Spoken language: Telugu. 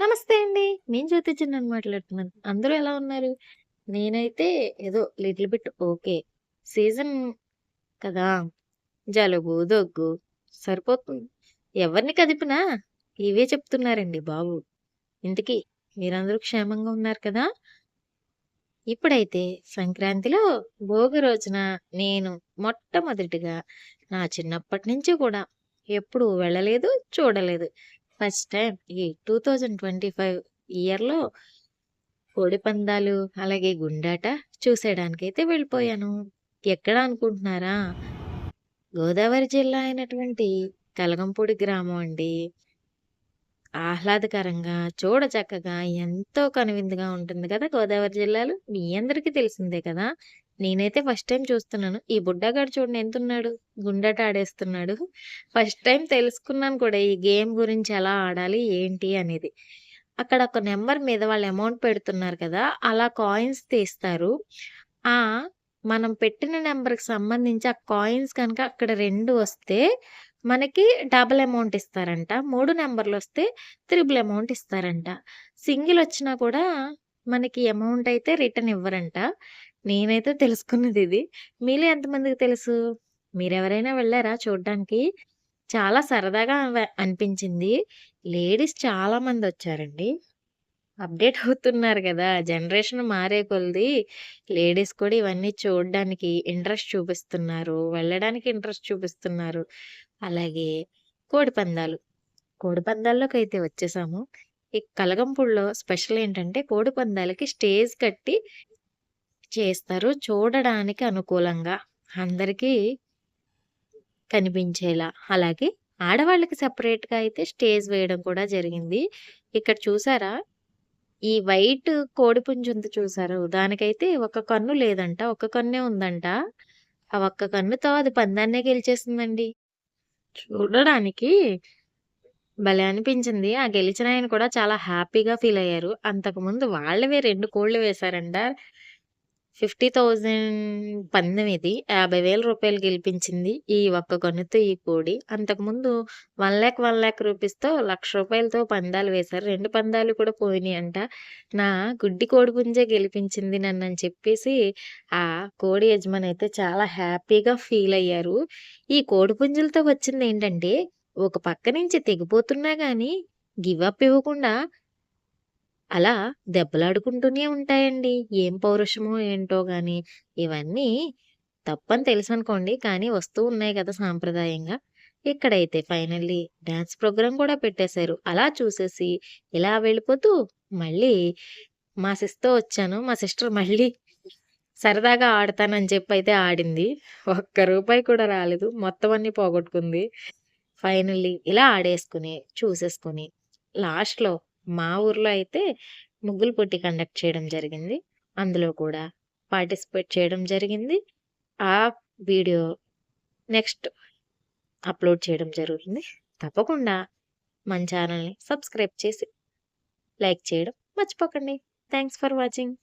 నమస్తే అండి. నేను జ్యోతి చిన్న మాట్లాడుతున్నాను. అందరూ ఎలా ఉన్నారు? నేనైతే ఏదో లిటిల్ బిట్ ఓకే. సీజన్ కదా! జలుబు, దగ్గు సరిపోతుంది. ఎవరిని కదిపినా ఇవే చెప్తున్నారండి బాబు. ఇంతకీ మీరందరూ క్షేమంగా ఉన్నారు కదా! ఇప్పుడైతే సంక్రాంతిలో భోగి రోజున నేను మొట్టమొదటిగా నా చిన్నప్పటి నుంచి కూడా ఎప్పుడు వెళ్ళలేదు, చూడలేదు. ఫస్ట్ టైం ఈ 2025 ఇయర్‌లో కోడిపందాలు, అలాగే గుండాట చూసేయడానికైతే వెళ్ళిపోయాను. ఎక్కడ అనుకుంటున్నారా? గోదావరి జిల్లా అయినటువంటి కలగంపూడి గ్రామం అండి. ఆహ్లాదకరంగా, చూడచక్కగా, ఎంతో కనువిందుగా ఉంటుంది కదా! గోదావరి జిల్లాలో. మీ అందరికీ తెలిసిందే కదా! నేనైతే ఫస్ట్ టైం చూస్తున్నాను. ఈ బుడ్డగాడు చూడండి ఎంతున్నాడు. గుండట ఆడేస్తున్నాడు. ఫస్ట్ టైం తెలుసుకున్నాను కూడా ఈ గేమ్ గురించి ఎలా ఆడాలి, ఏంటి అనేది. అక్కడ ఒక నెంబర్ మీద వాళ్ళు అమౌంట్ పెడుతున్నారు కదా! అలా కాయిన్స్ తీస్తారు. ఆ! మనం పెట్టిన నెంబర్కి సంబంధించి ఆ కాయిన్స్ కనుక అక్కడ రెండు వస్తే మనకి డబుల్ అమౌంట్ ఇస్తారంట. మూడు నెంబర్లు వస్తే త్రిబుల్ అమౌంట్ ఇస్తారంట. సింగిల్ వచ్చినా కూడా మనకి అమౌంట్ అయితే రిటర్న్ ఇవ్వరంట. నేనైతే తెలుసుకున్నది ఇది మీలో ఎంతమందికి తెలుసు? మీరెవరైనా వెళ్ళారా చూడ్డానికి? చాలా సరదాగా అనిపించింది. లేడీస్ చాలా మందొచ్చారండి. అప్‌డేట్ అవుతున్నారు కదా జనరేషన్ మారే కొలది లేడీస్ కూడా ఇవన్నీ చూడడానికి ఇంట్రెస్ట్ చూపిస్తున్నారు. వెళ్ళడానికి ఇంట్రెస్ట్ చూపిస్తున్నారు. అలాగే కోడిపందాలు. అయితే వచ్చేసాము. ఈ కలగంపూడిలో స్పెషల్ ఏంటంటే కోడిపందాలకి స్టేజ్ కట్టి చేస్తారు. చూడడానికి అనుకూలంగా అందరికీ కనిపించేలా. అలాగే ఆడవాళ్ళకి సపరేట్గా అయితే స్టేజ్ వేయడం కూడా జరిగింది. ఇక్కడ చూసారా? ఈ వైట్ కోడిపుంజు ఉంది చూసారు? దానికైతే ఒక కన్ను లేదంట. ఒక కన్నే ఉందంట. ఆ ఒక్క కన్నుతో అది పందాన్నే గెలిచేసిందండి. చూడడానికి భలే అనిపించింది. ఆ గెలిచిన ఆయన కూడా చాలా హ్యాపీగా ఫీల్ అయ్యారు. అంతకుముందు వాళ్ళవే రెండు కోళ్ళు వేశారంట. 50,000 పందెం ఇది. రూ. 50,000 గెలిపించింది. ఈ ఒక్క కన్నుతో ఈ కోడి. అంతకుముందు వన్ ల్యాక్ వన్ ల్యాక్ రూపీస్‌తో లక్ష రూపాయలతో పందాలు వేశారు. రెండు పందాలు కూడా పోయినాయంట. నా గుడ్డి కోడిపుంజే గెలిపించింది నన్ను అని చెప్పేసి ఆ కోడి యజమాని అయితే చాలా హ్యాపీగా ఫీల్ అయ్యారు. ఈ కోడిపుంజులతో వచ్చిందేంటంటే ఒక పక్క నుంచి తెగిపోతున్నా కానీ గివ్ అప్ ఇవ్వకుండా అలా దెబ్బలాడుకుంటూనే ఉంటాయండి. ఏం పౌరుషమో ఏంటో కానీ ఇవన్నీ తప్పని తెలుసు అనుకోండి కానీ వస్తూ ఉన్నాయి కదా సాంప్రదాయంగా. ఇక్కడైతే ఫైనల్లీ డ్యాన్స్ ప్రోగ్రామ్ కూడా పెట్టేశారు. అలా చూసేసి ఇలా వెళ్ళిపోతూ మళ్ళీ మా సిస్‌తో వచ్చాను. మా సిస్టర్ మళ్ళీ సరదాగా ఆడతానని చెప్పైతే ఆడింది. ఒక్క రూపాయి కూడా రాలేదు. మొత్తం అన్నీ పోగొట్టుకుంది. ఫైనల్లీ ఇలా ఆడేసుకుని చూసేసుకొని లాస్ట్‌లో మా ఊర్లో అయితే ముగ్గుల పోటీ కండక్ట్ చేయడం జరిగింది. అందులో కూడా పార్టిసిపేట్ చేయడం జరిగింది. ఆ వీడియో నెక్స్ట్ అప్‌లోడ్ చేయడం జరుగుతుంది. తప్పకుండా మన ఛానల్ని సబ్స్క్రైబ్ చేసి లైక్ చేయడం మర్చిపోకండి. Thanks for watching.